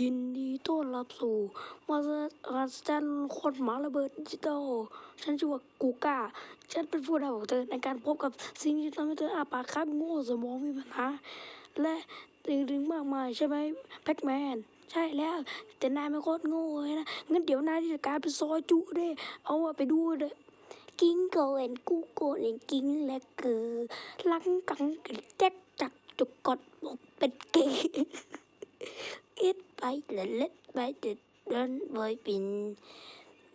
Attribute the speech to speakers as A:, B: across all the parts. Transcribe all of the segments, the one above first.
A: ยินดีต้อนรับสู่มาสมาสจันคนหมาระเบิดดิจิตอลฉันชื่อว่ากูก้า ฉันเป็นผู้นำของเธอในการพบกับสิ่งที่ทำให้เธออาปากค้างโง่สมองมีปัญหา และอื่นๆมากมายใช่ไหมแพ็กแมน ใช่แล้ว แต่นายไม่โคตรโง่เลยนะงั้นเดี๋ยวนายจะกลายเป็นซอยจุเด้เอาไปดูเด้กิ้งโกเอนกูโกเอนกิ้งและเกือลังกังกระแจกจักจุกกดบอกเป็นเกย์ ít bay là lết bay từ đến với bình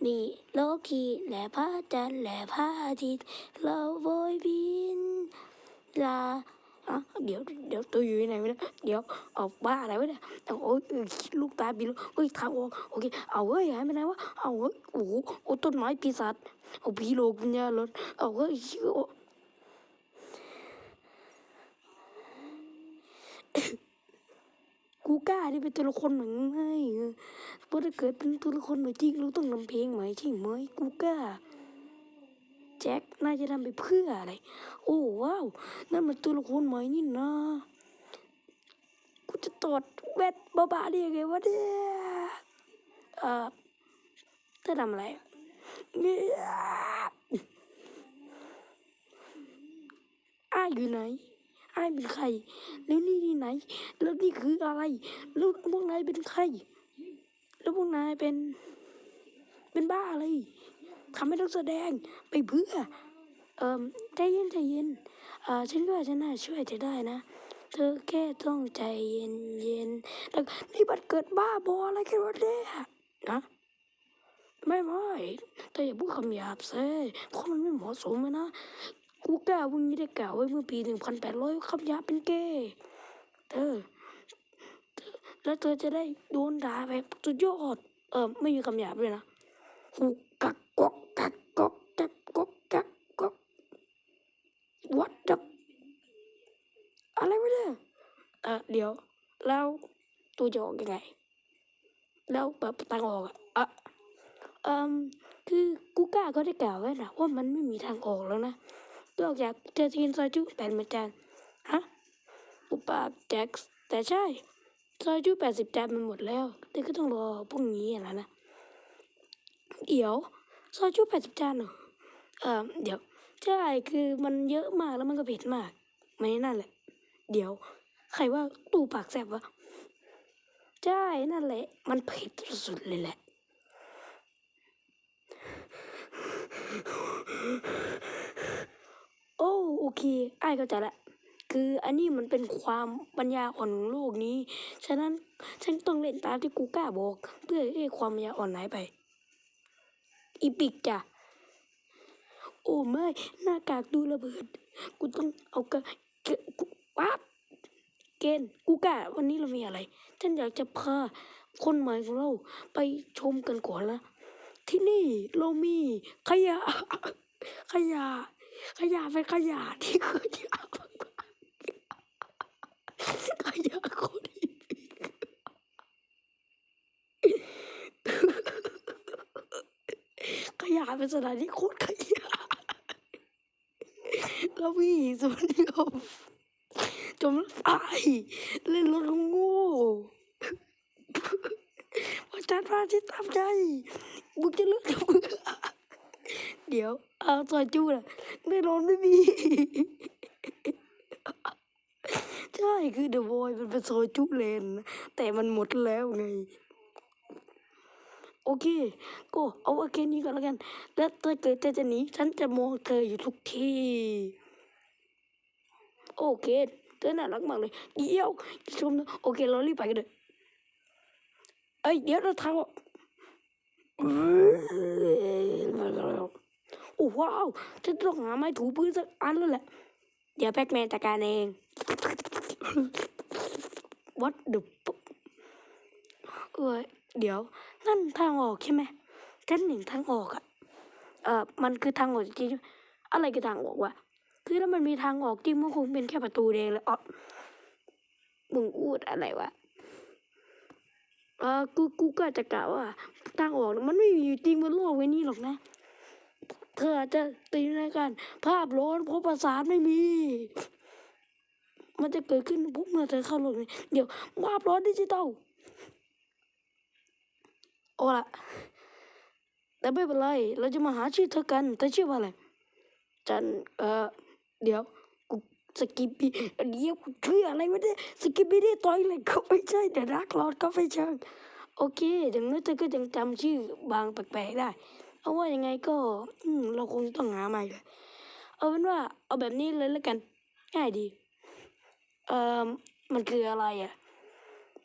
A: mì lô khi lẻ phá chân lẻ phá thịt lô với bình là à, เดี๋ยวเดี๋ยวตัวอยู่ไหนไม่ได้เดี๋ยวออกบ้าอะไรไม่ได้โอ้ยลูกตาบีลูกเฮ้ยทางออกโอเคเอาเฮ้ยหายไปไหนวะเอาเฮ้ยโอ้โหโอ้ต้นไม้ปีศาจเอาผีโลกวิญญาณรถเอาเฮ้ยโอ้ กูกล้าที่เป็นตัวละครเหมือนไงเออเพราะถ้าเกิดเป็นตัวละครเหมือนจริงเราต้องนำเพลงใหม่ใช่ไหมกูกล้าแจ็คน่าจะทำไปเพื่ออะไร โอ้ว้าว นั่นมันตัวละครใหม่นี่นะ กูจะตอดแบตบ้าๆได้ยังไงวะเนี่ยเอ่อเธอทำอะไรเนี่ยอ้าอยู่ไหน อ้ายเป็นใคร แล้วนี่ที่ไหน แล้วนี่คืออะไร แล้วพวกนายเป็นใคร แล้วพวกนายเป็น เป็นบ้าอะไรทำให้ต้องแสดงไปเพื่อ เอ่อใจเย็นใจเย็นอ่อฉันก็ว่าฉันน่าช่วยเธอได้นะ เธอแค่ต้องใจเย็นเย็นแล้วนี่บัดเกิดบ้าบออะไรกันวะเนี่ยนะไม่ไม่เธออย่าพูดคำหยาบเซ่เพราะมันไม่เหมาะสมนะ กูกล้าวันนี้ได้กล่าวไว้เมื่อปีหนึ่งพันแปดร้อยคำหยาเป็นเกย์เธอ แล้วเธอจะได้โดนด่าแบบสุดยอด เออไม่มีคำหยาบเลยนะกูกักกอกกักกอกกักกอกกักกอก what the อะไรวะเนี่ยเออเดี๋ยว แล้วตัวจะออกยังไง แล้วแบบทางออกอะอะเอ่มคือกูกล้าก็ได้กล่าวไว้นะว่ามันไม่มีทางออกแล้วนะ นอกจากเจอทีนซอยจุแปดเหมือนกันฮะอุปาแจ็คแต่ใช่ซอยจุแปดสิบจานมันหมดแล้วแต่ก็ต้องรอพรุ่งนี้อะนะนะเดี๋ยวซอยจุแปดสิบจานเหรอเออเดี๋ยวใช่คือมันเยอะมากแล้วมันก็เผ็ดมากไม่นั่นแหละ เดี๋ยว ใครว่าตู้ปากแสบวะใช่นั่นแหละ มันเผ็ดสุดเลยแหละ โอ้โอเคไอ้เข้าใจละคืออันนี้มันเป็นความปัญญาอ่อนของโลกนี้ ฉะนั้นฉันต้องเล่นตามที่กูกล้าบอก เพื่อให้ความปัญญาอ่อนหายไป อีปิกจ้ะ โอ้ไม่หน้ากากดูระเบิด กูต้องเอากระเกะกูวับเกณฑ์กูกล้าวันนี้เรามีอะไร ฉันอยากจะพาคนใหม่ของเราไปชมกันก่อนละที่นี่เรามีขยะขยะ ขยะเป็นขยะที่ขยะขยะคนอีปิกขยะเป็นสถานที่โคตรขยะแล้วมีส่วนเดียวจมตายเล่นรถโง่ว่าจัดมาที่ตามใจมึงจะเลือกทำไม เดี๋ยวเอาซอยจูน่ะแน่นอนไม่มี ใช่คือเดอะบอยมันเป็นซอยจุเลนนะแต่มันหมดแล้วไง โอเค ก็เอาโอเคนี้ก่อนแล้วกัน แล้วถ้าเกิดเธอจะหนีฉันจะมองเธออยู่ทุกที่ โอเคเธอน่ารักมากเลยเดี๋ยวชมนะโอเคเรารีบไปกันเลยเอ้ยเดี๋ยวเราทางออก โอ้ว้าวฉันต้องหาไม้ถูพื้นสักอันแล้วแหละ เดี๋ยวแพ็กแมนจัดการเอง What the fuck เออเดี๋ยว นั่นทางออกใช่ไหมฉันเห็นทางออกอะเออมันคือทางออกจริงอะไรคือทางออกวะคือถ้ามันมีทางออกจริงมันคงเป็นแค่ประตูแดงเลยอ๋อมึงพูดอะไรวะเออกูกูก็จะกล่าวว่า ทางออกมันไม่มีอยู่จริงบนโลกใบนี้หรอกนะ เธออาจจะตีในการภาพร้อนเพราะประสาทไม่มี มันจะเกิดขึ้นปุ๊บเมื่อเธอเข้าโลกนี้เดี๋ยวภาพร้อนดิจิตอลเอาละแต่ไม่เป็นไร เราจะมาหาชื่อเธอกันเธอชื่อว่าอะไร จัน เอ่อ เดี๋ยว กูสกิปปี้เดี๋ยวกูชื่ออะไรวะเนี่ยสกิปปี้ได้ต่อยเลยก็ไม่ใช่แต่รักรอดก็ไม่เชิง โอเคอย่างนั้นเธอก็ยังจำชื่อบางแปลกๆได้ เอาว่ายังไงก็อืมเราคงต้องหาใหม่เลยเอาเป็นว่าเอาแบบนี้เลยแล้วกัน ง่ายดีเอ่อมันคืออะไรอะ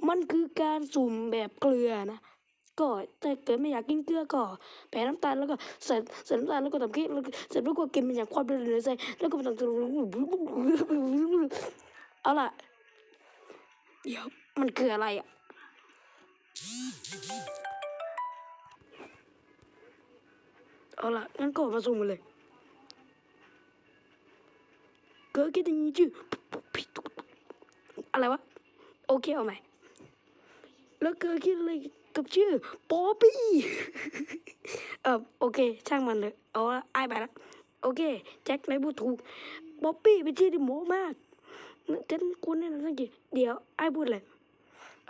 A: มันคือการสุ่มแบบเกลือนะ ก็ถ้าเกิดไม่อยากกินเกลือก็แผ่น้ำตาลแล้วก็ใส่ใส่น้ำตาลแล้วก็ทำเค้กแล้วเสร็จแล้วก็กินมันอย่างความเร็วเลยใส่แล้วก็มาทำเอาล่ะ เดี๋ยวมันคืออะไรอะ เอาล่ะงั้นก็มาสุ่มกันเลยเกิดกินอย่างนี้ชื่ออะไรวะ โอเคเอาใหม่ แล้วเกิดคิดอะไรกับชื่อป๊อปปี้ เออโอเค ช่างมันเลย เอาละไอไปละโอเค แจ็คไหนพูดถูกป๊อปปี้เป็นชื่อที่เหมมากฉันคุณแน่นอนสังเกตเดี๋ยวไอายพูดเลย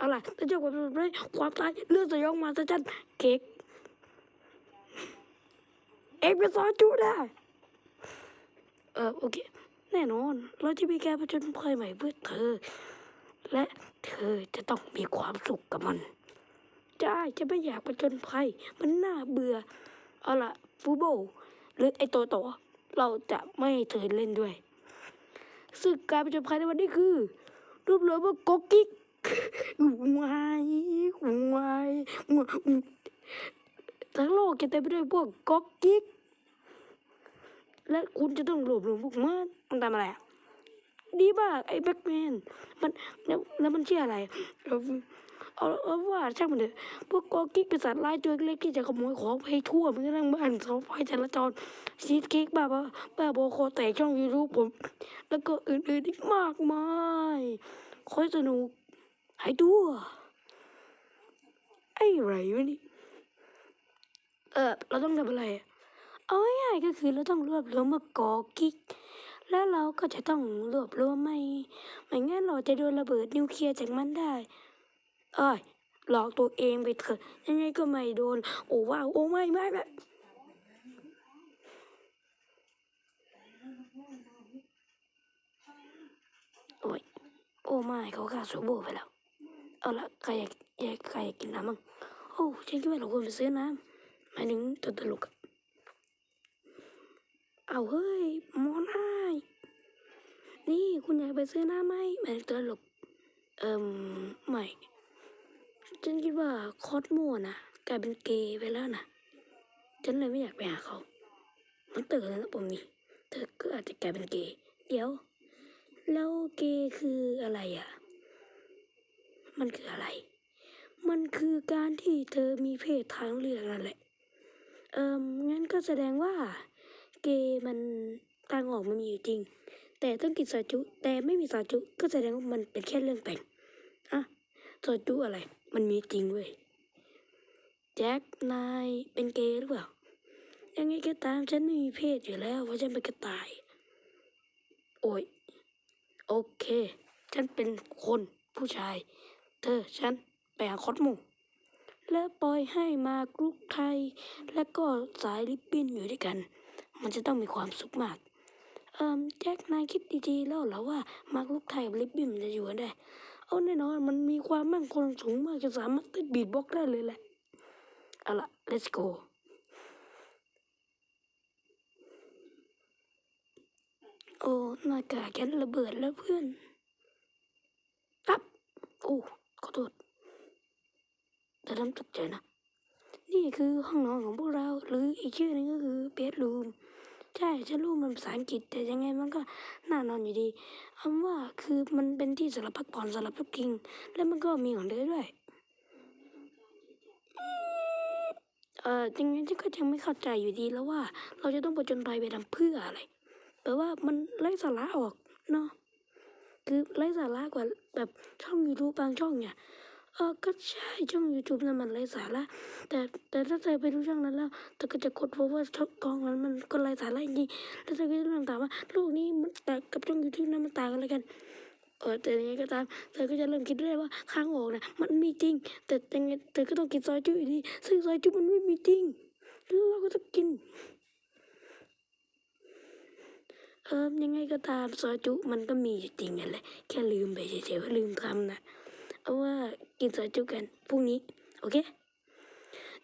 A: เอาล่ะถ้าเจ้าความสุขได้ความตายเรื่องสยองมาซะจันเค้กเอ็กเป็นซอจูได้เออโอเค แน่นอน เราจะมีการผจญภัยใหม่เพื่อเธอ และเธอจะต้องมีความสุขกับมันใช่จะไม่อยากผจญภัย มันน่าเบื่อ เอาล่ะฟูโบหรือไอโตโตอเราจะไม่เธอเล่นด้วยซึ่งการผจญภัยในวันนี้คือ รูปเรือว่าก๊กกิ๊ก วายวายทั้งโลกจะเต็มไปด้วยพวกก๊กกิ๊ก และคุณจะต้องรวบรวมพวกมันมันทำอะไรดีมากไอ้แบ็กแมนมันแล้วแล้วมันชื่ออะไร เอาเอาเอาว่าช่างมันเถอะพวกกอกิ๊กเป็นสัตว์ร้ายตัวเล็กที่จะขโมยของไปทั่วเมืองบ้านเสาไฟจราจรชีสเค้กบ้าบ้าบ้าบอคอแตกช่องยูทูบผม แล้วก็อื่นๆอีกมากมายคอยสนุก ให้ดูไอ้ไรวะนี่เออเราต้องทำอะไร เอาง่ายๆก็คือเราต้องรวบรวมมากอกิ๊กแล้วเราก็จะต้องรวบรวมไม่ไม่งั้นเราจะโดนระเบิดนิวเคลียร์จากมันได้ เอ้ยหลอกตัวเองไปเถอะยังไงก็ไม่โดน โอ้ว้าวโอ้ไม่ไม่ไม่โอ้ยโอ้ไม่เขาฆ่าซูโบไปแล้ว เอาละใครอยากอยากใครอยากกินน้ำมั้งโอ้ฉันคิดว่าเราควรไปซื้อน้ำหมายถึงตัวตลกอะเอาเฮ้ยมอนอ้ายนี่คุณอยากไปซื้อน้ำไหมหมายถึงตัวตลกเอิ่มไม่ฉันคิดว่าคอสโมนะกลายเป็นเกย์ไปแล้วนะฉันเลยไม่อยากไปหาเขามันเตือนแล้วผมนี่เธอก็อาจจะกลายเป็นเกย์เดี๋ยว แล้วเกย์คืออะไรอะ มันคืออะไร มันคือการที่เธอมีเพศทางเลือกนั่นแหละ เอิมงั้นก็แสดงว่า เกย์มันทางออกมันมีอยู่จริง แต่ต้องกินสาจุ แต่ไม่มีสาจุก็แสดงว่ามันเป็นแค่เรื่องแต่งอะสาจุอะไร มันมีจริงเว้ยแจ็คนายเป็นเกย์หรือเปล่า ยังไงก็ตามฉันไม่มีเพศอยู่แล้ว เพราะฉันเป็นกระต่าย โอ้ย โอเค ฉันเป็นคนผู้ชาย เธอฉันไปหาคอสโมและปล่อยให้มากรุกไทย และก็สายลิปปินอยู่ด้วยกัน มันจะต้องมีความสุขมาก เอิมแจ็คนายคิดดีๆแล้วเหรอว่ามาร์กลูกไทยกับลิปบินมันจะอยู่กันได้ เอาแน่นอนมันมีความมั่นคงสูงมากจะสามารถติดบีทบ็อกได้เลยแหละ เอาล่ะ let's go โอ้หน้ากากแกนระเบิดแล้วเพื่อน ครับ โอ้ ขอโทษแต่ทำตกใจนะ นี่คือห้องนอนของพวกเรา หรืออีกชื่อหนึงก็คือเบดรูมใช่ฉันรู้มันภาษาอังกฤษแต่ยังไงมันก็น่านอนอยู่ดีคำว่าคือมันเป็นที่สำหรับพักผ่อนสำหรับพักพิง และมันก็มีของเธอด้วยเออจริงๆฉันก็ยังไม่เข้าใจอยู่ดีแล้วว่า เราจะต้องผจญภัยไปทำเพื่ออะไรแปลว่ามันไร้สาระออกเนาะ คือไร้สาระกว่าแบบช่อง YouTube บางช่องเนี่ยเออก็ใช่ช่อง YouTube นั้นมันไร้สาระแต่แต่ถ้าเธอไปดูช่องนั้นแล้วเธอก็จะค้นพบว่าช่องกองนั้นมันก็ไร้สาระจริงแล้วเธอก็จะต้องถามว่าโลกนี้มันแต่กับช่อง YouTube นั้นมันต่างกันอะไรกันเออแต่ยังไงก็ตามเธอก็จะเริ่มคิดได้ว่าข้างออกนะมันมีจริง แต่ยังไงเธอก็ต้องกินซอยจุอยู่ดีซึ่งซอยจุมันไม่มีจริงแล้วเราก็ต้องกิน เออยังไงก็ตามซอยจุมันก็มีอยู่จริงนั่นแหละแค่ลืมไปเฉยๆว่าลืมทำนะเอาว่ากินซอยจุกันพรุ่งนี้ โอเค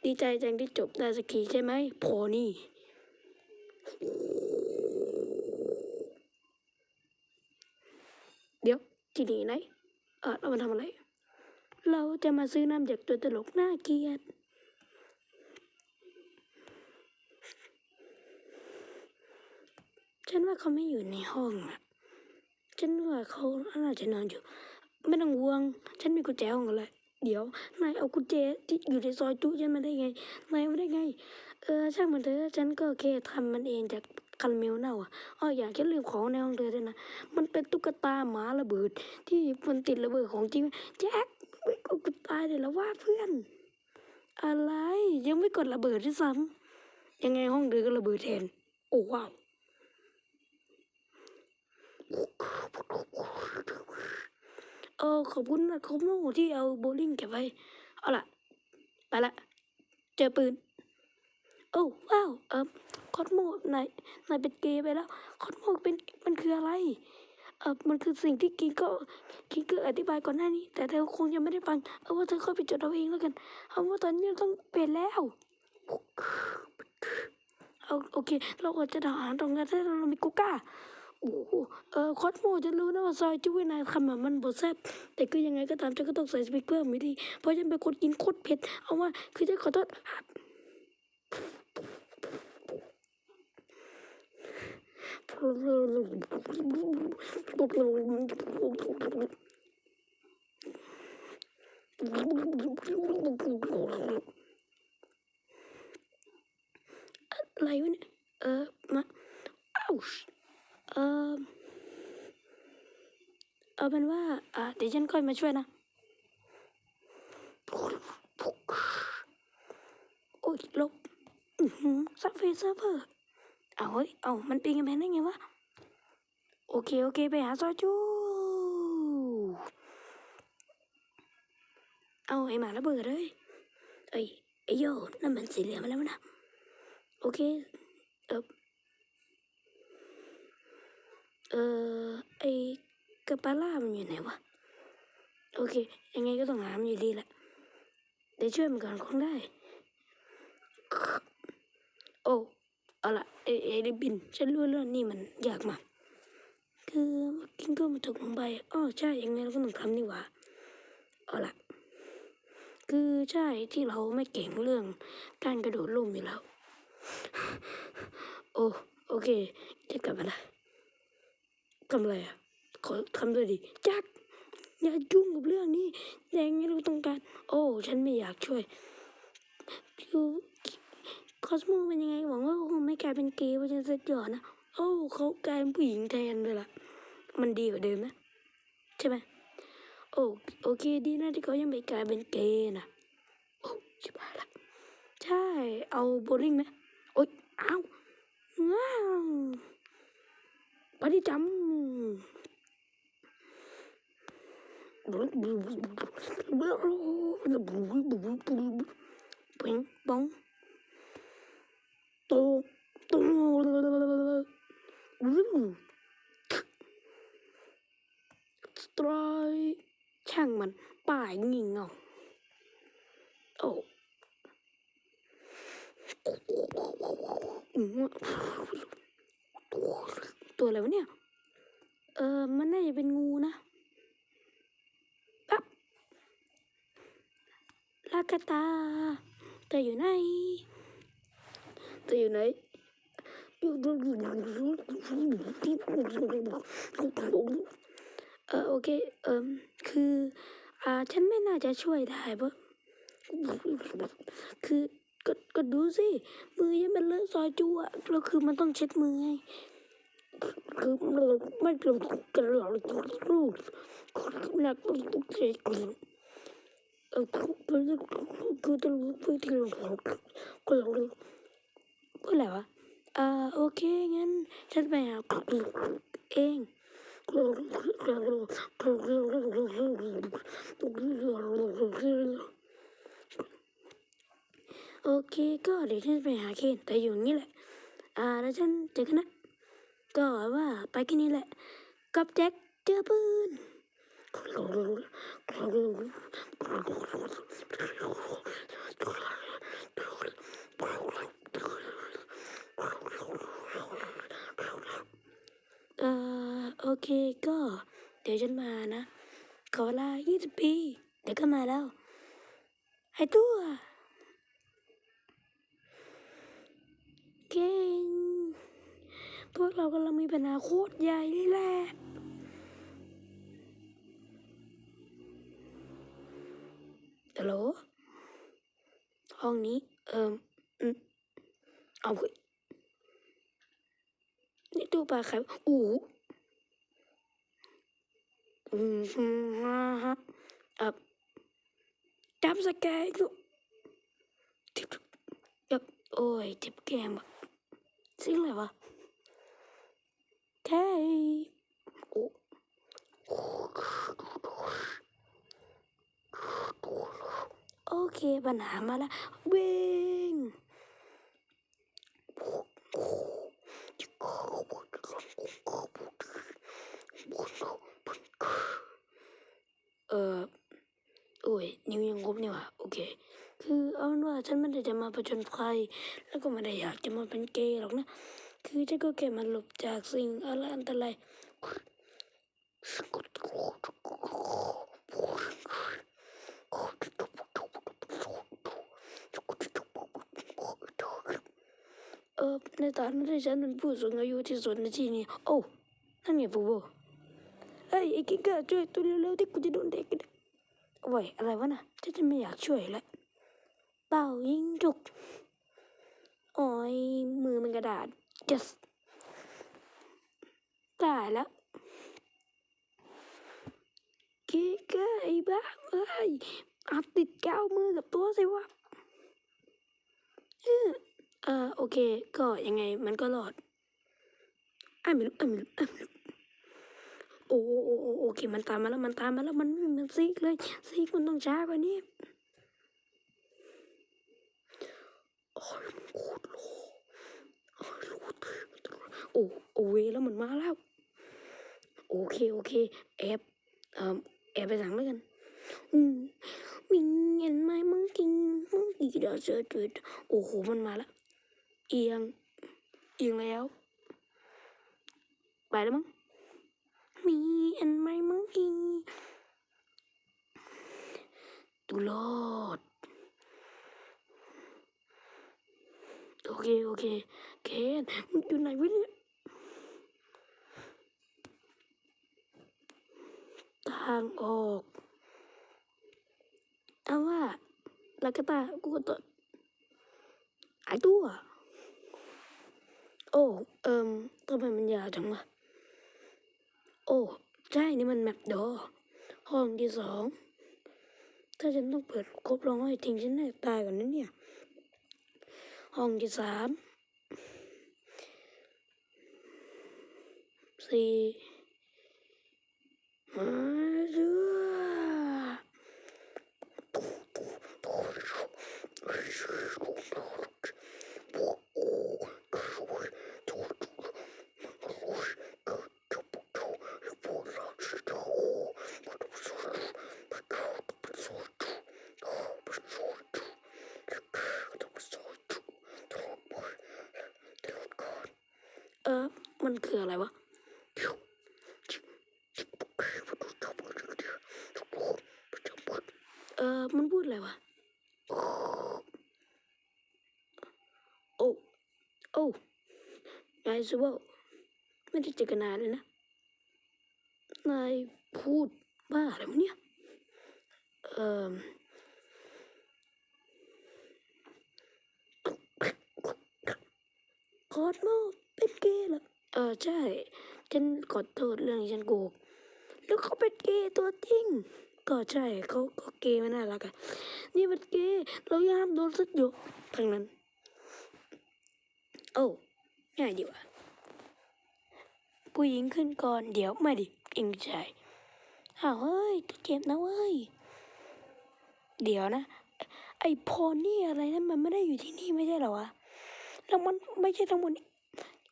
A: ดีใจจังที่จบได้สักทีใช่ไหมพอนี่เดี๋ยวที่นี่ไหนเออเรามาทำอะไร เราจะมาซื้อน้ำจากตัวตลกหน่าเกลียด ฉันว่าเขาไม่อยู่ในห้องอะฉันว่าเขาน่าจจะนอนอยู่ ไม่ต้องห่วง ฉันมีกุญแจห้องอะไรเดี๋ยวนายเอากุญแจที่อยู่ในซอยจุฉันมาได้ไงนายม่ได้ไง เออช่างมันเถอะฉันก็แค่ทำมันเองจากคาราเมลเน่าอะอ๋ออย่างฉันลืมของในห้องเธอด้วยนะ มันเป็นตุ๊กตาหมาระเบิด ที่มันติดระเบิดของจริงแจ็คไม่กดกูตายเลยแล้วว่าเพื่อน อะไรยังไม่กดระเบิดด้วยซ้ำยังไงห้องเธอก็ระเบิดแทน โอ้ว้าว เออขอบคุณนะขอบคุณที่เอาโบลิ่งเก็บไว้ เอาล่ะ ไปละ เจอปืน โอ้ว้าวเออคอสโมนายนายเป็นเกย์ไปแล้ว คอสโมเป็นมันคืออะไร เออมันคือสิ่งที่กินก็กินก็อธิบายก่อนหน้านี้ แต่เธอคงยังไม่ได้ฟัง เอาว่าเธอค่อยไปจดเอาเองแล้วกัน เอาว่าตอนนี้ต้องเปลี่ยนแล้วเอาโอเค เราก็จะทหารตรงนั้นถ้าเรามีกูก้า โอ้โหเออคอสโมจะรู้นะว่าซอยจุ้ยนายคำอะมันบดแซ่บแต่คือยังไงก็ตามฉันก็ต้องใส่สปีกเกอร์ไม่ดี เพราะฉันเป็นคนกินโคตรเผ็ด เอาว่าคือฉันขอโทษอะไรวะเนี่ยเออมาอ้าว เออเอาเป็นว่า อ่าเดี๋ยวฉันค่อยมาช่วยนะ โอ้ยลบซับเฟซเซิร์เวอร์เอาเฮ้ย เอามันปีนกันแพงได้ไงวะ โอเค โอเค ไปหาซอจู เอาไอ้หมาระเบิดเลยไอ้ไอ้โยนั่นมันสีเหลืองมาแล้วนะ โอเค เออ เออไอกระปาล่ามันอยู่ไหนวะ โอเค ยังไงก็ต้องหามอยู่ดีแหละเดี๋ยวช่วยมันก่อนคงได้ โอ้ เอาละเอเอได้บิน ฉันรู้แล้วนี่มันยากมาก คือกินก็มาถูกลงไปอ๋อใช่ ยังไงเราก็ต้องทำนี่หว่า เอาละคือใช่ที่เราไม่เก่งเรื่องการกระโดดร่มอยู่แล้ว โอ้ โอเคจะกลับมาละ ทำอะไรอะ ขอทำด้วยดิจักอย่ายุ่งกับเรื่องนี้แดงนี้เราต้องการ โอ้ ฉันไม่อยากช่วยคือคอสโมเป็นยังไง หวังว่าคงไม่กลายเป็นเกย์เพราะฉันเซ็ตหยอดนะ โอ้เขากลายเป็นผู้หญิงแทนเลยล่ะ มันดีกว่าเดิมนะ ใช่ไหมโอ้โอเคดีนะที่เขายังไม่กลายเป็นเกย์นะโอ้ชิบหายละใช่ เอาโบลิ่งไหมโอ๊ยอ้าวว้าว ปฏิจำปิงปองโตโตสไตัวอะไรวะเนี่ย เออมันน่าจะเป็นงูนะปั๊บลากาตาเธออยู่ไหนเธออยู่ไหนเออโอเค เออคือ อ่า ฉันไม่น่าจะช่วยได้เพราะคือก็ก็ดูสิ มือยังเป็นเลอะซอยจูอะแล้วคือมันต้องเช็ดมือไง ไม่กระกระหล่อรูดหนักต้องเช็ดเออคือคือจะรู้พื้นที่เราก็องดูก็แล้วะอ่าโอเคงั้นฉันไปหาเองโอเคก็เดี๋ยวฉันไปหาเคนแต่อยู่นี่แหละ อ่าแล้วฉันเจอกันนะ ก็ว่าไปแค่นี้แหละกับแจ็คเจอปืนเอ่อโอเคก็ เดี๋ยวฉันมานะ ขอเวลา20 ปี เดี๋ยวก็มาแล้ว ให้ตัว เก่ง พวกเรากำลังมีปัญหาโคตรใหญ่เลยแหละฮัลโหลห้องนี้ เอิมอืมเอาเว้ยนี่ตู้ปลาไข่อู้หูอืมฮึฮ่าฮะอ่บจับสแกนอยู่ทิบยับโอ้ยเจ็บแก้มอะสิ่งอะไรวะ แค่โอ้โอเค ปัญหามาแล้ววิ่งเออโอ้ย นิวยังครบนี่ว่าโอเค คือเอาเป็นว่าฉันไม่ได้จะมาผจญภัยแล้วก็ไม่ได้อยากจะมาเป็นเกย์หรอกนะ คือฉันก็แค่มาหลบจากสิ่งอะไรอันตรายเออในฐานะที่ฉันเป็นผู้สูงอายุที่สุดในที่นี้โอ้นั่นไงฟูโบเฮ้ยไอ้กิ๊กเกย์ช่วยตัวเร็วๆที่กูจะโดนเด็กกันโอ้ยอะไรวะน่ะฉันจะไม่อยากช่วยแล้วเป่ายิงจุกโอ้ยมือมันกระดาษ yes ตายแล้วกิ๊กเกอร์ไอ้บ้าเอ้ยอาติดแก้วมือกับตัวสิวะเออเอโอเค ก็ยังไงมันก็รอดอะไม่รู้อะไม่รู้อะไม่รู้โอ้โอ้โอเค มันตามมาแล้วมันตามมาแล้วมันมันซีกเลยซีกมันต้องช้ากว่านี้โอ้ยมันโคตรโล โอ้โอเวแล้วมันมาแล้ว โอเค โอเค แอบเอ่อแอบไปสั่งแล้วกันอืมมิงเห็นไหมมึงกินมึงกีดาเจอจุดโอ้โหมันมาแล้วเอียง เอียงแล้ว ไปแล้วมั้งมีอันไหมมึงกินตุลอด โอเค โอเค เคนมึงอยู่ไหนวะเนี่ยทางออกเอาว่าแล้วก็ตากูก็ตัวไอตัว โอ้ เอิมทำไมมันยาวจังวะโอ้ ใช่ นี่มันแมปดอ ห้องที่สอง ถ้าฉันต้องเปิดครบร้องให้ทิ้งฉันแน่ตายก่อนนะเนี่ย ห้องที่สามสี่ห้าเรือ เออ มันคืออะไรวะ เออ มันพูดอะไรวะ โอ้ โอ้นาย ซูโบไม่ได้เจอกันนานเลยนะ นายพูดบ้าอะไรวะเนี่ย เอ่อขอโทษเป็นเกย์เหรอ เออใช่ ฉันขอโทษเรื่องที่ฉันโกหกแล้วเขาเป็นเกย์ตัวจริง ก็ใช่เขาก็เกย์ไม่น่ารักอะนี่มันเกย์เราย่ามโดนสักหยกทั้งนั้น โอ้ง่ายดีว่ะ ผู้หญิงขึ้นก่อน เดี๋ยวไม่ดิเองใช่อ้าวเฮ้ยตัวเจ็บนะเว้ย เดี๋ยวนะ ไอ้พอนี่อะไรนั้นมันไม่ได้อยู่ที่นี่ไม่ใช่เหรอวะ แล้วมันไม่ใช่ทั้งหมด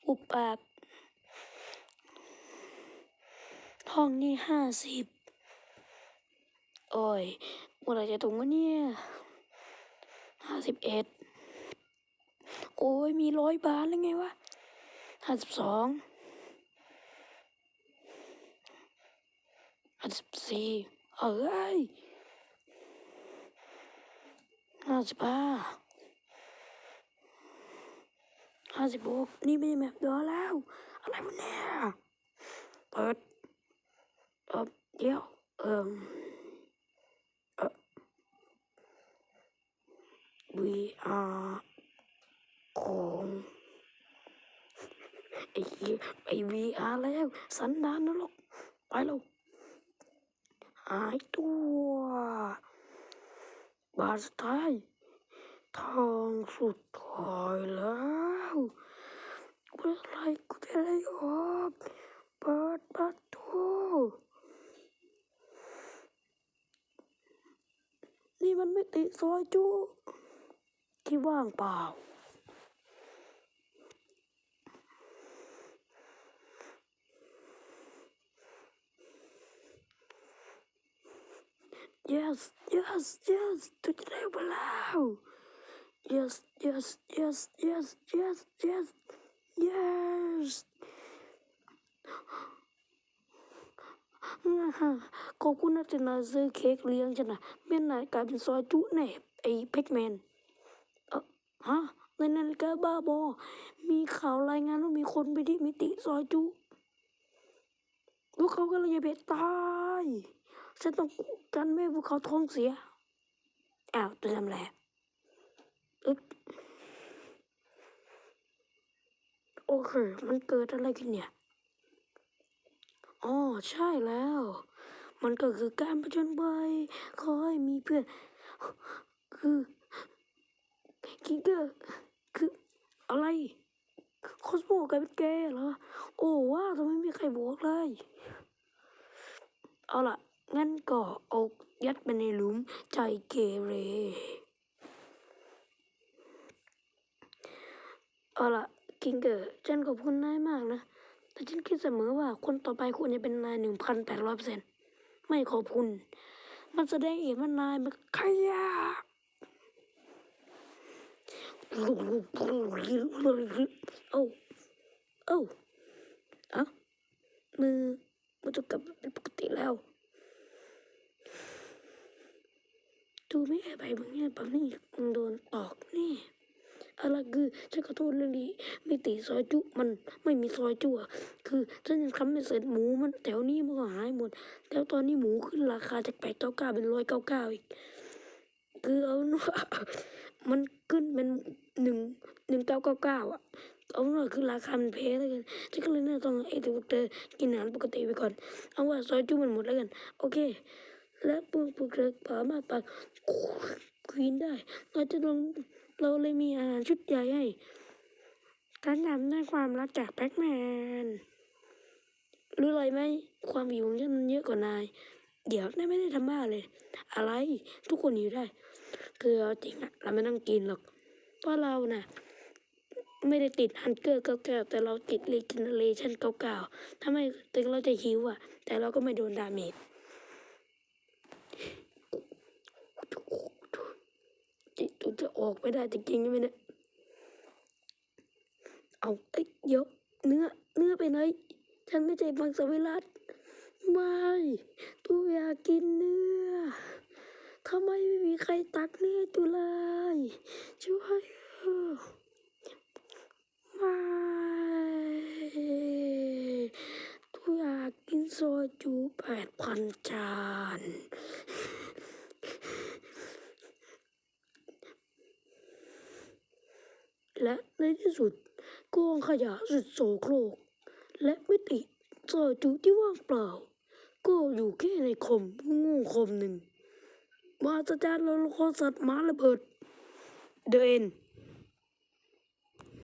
A: อุปอาบห้องนี่ห้าสิบโอ้ยเมื่อไหรจะถึงวะเนี่ยห้าสิบเอ็ดโอ้ยมีร้อยบาทแล้วไงวะห้าสิบสอง ห้าสิบสี่เอ้ยห้าสิบห้าห้าสิบหกนี่ไม่ใช่แมปดอแล้ว อะไรวะเนี่ยเปิดเออเดี๋ยว เอ่มเออ VR ของไอ้ไอ้ VR แล้ว สันดานนรกไปแล้ว หายตัวบาสุดท้ายทางสุดท้ายแล้วเมื่อไหรกูจะได้ออกเปิดประตูนี่มันไม่ติดซอยจูที่ว่างเปล่า yes yes yes ตัวจะได้มาแล้ว yes yes yes yes yes yes yes อ่าฮะขอบคุณนะที่นายซื้อเค้กเลี้ยงฉันนะแม่นายกลายเป็นซอยจุแน่ไอ้เพ็กแมนเออฮะในนาฬิกาบ้าบอ มีข่าวรายงานว่ามีคนไปที่มิติซอยจุ พวกเขาก็เลยจะไปตาย ฉันต้องกันไม่ให้พวกเขาท้องเสีย อ้าวตัวทำอะไรอึ๊บโอเค มันเกิดอะไรขึ้นเนี่ย อ๋อ ใช่แล้ว มันก็คือการผจญภัยขอให้มีเพื่อน คือคิกเกอร์คืออะไรคอสโมกลายเป็นเกย์เหรอ โอ้ว้าทำไมไม่มีใครบอกเลย เอาล่ะ งั้นก็เอายัดไปในหลุมใจเกเร เอาล่ะคิงเกอร์ฉันขอบคุณนายมากนะ แต่ฉันคิดเสมอว่าคนต่อไปควรจะเป็นนายหนึ่งพันแปดร้อยเปอร์เซ็นต์ไม่ขอบคุณ มันแสดงเห็นว่านายมันขยะโอ้โอ้อะมือมันจะกลับเป็นปกติแล้ว ดูไม่แอบไปมึงเนี่ยปั๊มนี่มึงโดนตอกนี่อะไรคือฉันขอโทษเรื่องนี้มิติซอยจุมันไม่มีซอยจุอะคือฉันยังทำไม่เสร็จหมูมันแถวนี้มันก็หายหมดแล้วตอนนี้หมูขึ้นราคาจากแปดเก้าเก้าเป็นร้อยเก้าเก้าอีก คือเอาหนูมันขึ้นเป็นหนึ่งหนึ่งเก้าเก้าเก้าอะเอาหน่อยคือราคามันแพงแล้วกันฉันก็เลยน่าต้องไอ้ตัวเธอกินอาหารปกติไปก่อน เอาว่าซอยจุมันหมดแล้วกัน โอเค และพวกพวกเธอสามาปักควีนได้ เราจะลองเราเลยมีอาหารชุดใหญ่ให้การนำได้ความรักจากแบ็กแมน รู้อะไรไหม ความหิวของฉันมันเยอะกว่านาย เดี๋ยวนายไม่ได้ทำบ้าเลย อะไร ทุกคนหิวได้ คือเอาจริงอะเราไม่ต้องกินหรอก เพราะเราน่ะไม่ได้ติดฮันเกอร์เก้าเก้าแต่เราติดเลกินเลชันเก้าเก้าทำไมถึงเราจะหิวอะ แต่เราก็ไม่โดนดาเมจ จิตจะออกไม่ได้จริงๆใช่ไหมเนี่ยเอาเอ้ยเดี๋ยวเนื้อเนื้อไปไหนฉันไม่ใช่มังสวิรัตไม่ตัวอยากกินเนื้อทำไมไม่มีใครตักเนื้อตัวเลยช่วยไม่ตัวอยากกินโซจูแปดพันจาน และในที่สุดกองขยะสุดโสโครก และมิติโซจูที่ว่างเปล่า ก็อยู่แค่ในคมงูคมหนึ่ง มาสจารย์เราลครสัตว์หมาระเบิด เดน